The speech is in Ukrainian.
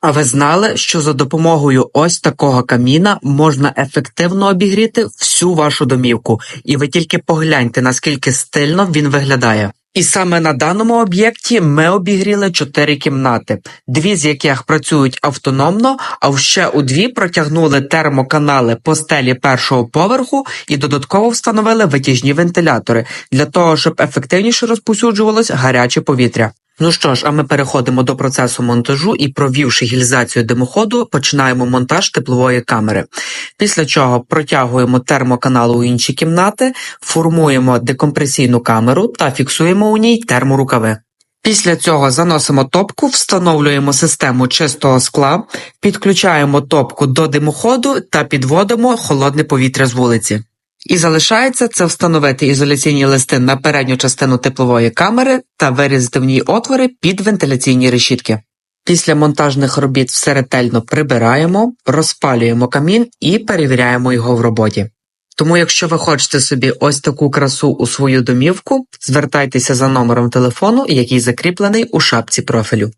А ви знали, що за допомогою ось такого каміна можна ефективно обігріти всю вашу домівку, і ви тільки погляньте, наскільки стильно він виглядає. І саме на даному об'єкті ми обігріли чотири кімнати, дві з яких працюють автономно, а ще у дві протягнули термоканали по стелі першого поверху і додатково встановили витяжні вентилятори для того, щоб ефективніше розповсюджувалось гаряче повітря. Ну що ж, а ми переходимо до процесу монтажу і, провівши гільзацію димоходу, починаємо монтаж теплової камери. Після чого протягуємо термоканал у інші кімнати, формуємо декомпресійну камеру та фіксуємо у ній терморукави. Після цього заносимо топку, встановлюємо систему чистого скла, підключаємо топку до димоходу та підводимо холодне повітря з вулиці. І залишається це встановити ізоляційні листи на передню частину теплової камери та вирізати в ній отвори під вентиляційні решітки. Після монтажних робіт все ретельно прибираємо, розпалюємо камін і перевіряємо його в роботі. Тому, якщо ви хочете собі ось таку красу у свою домівку, звертайтеся за номером телефону, який закріплений у шапці профілю.